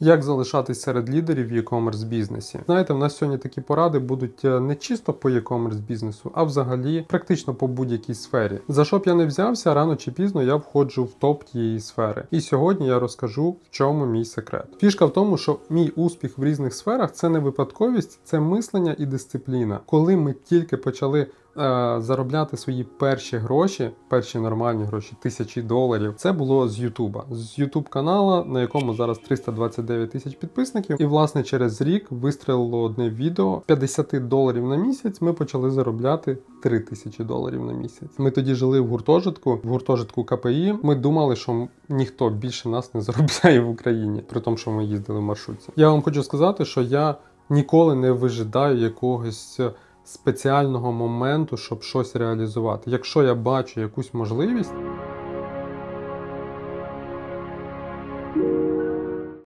Як залишатись серед лідерів в e-commerce бізнесі? Знаєте, в нас сьогодні такі поради будуть е, не чисто по e-commerce бізнесу, а взагалі практично по будь-якій сфері. За що б я не взявся, рано чи пізно я входжу в топ тієї сфери. І сьогодні я розкажу, в чому мій секрет. Фішка в тому, що мій успіх в різних сферах це не випадковість, це мислення і дисципліна. Коли ми тільки почали. Е, Заробляти свої перші гроші, перші нормальні гроші, тисячі доларів. Це було з Ютуба, з Ютуб канала, на якому зараз 329 тисяч підписників. І власне через рік вистрілило одне відео 50 доларів на місяць. Ми почали заробляти 3 тисячі доларів на місяць. Ми тоді жили в гуртожитку, в гуртожитку КПІ. Ми думали, що ніхто більше нас не заробляє в Україні, при тому, що ми їздили в маршрутці. Я вам хочу сказати, що я ніколи не вижидаю якогось спеціального моменту, щоб щось реалізувати. Якщо я бачу якусь можливість.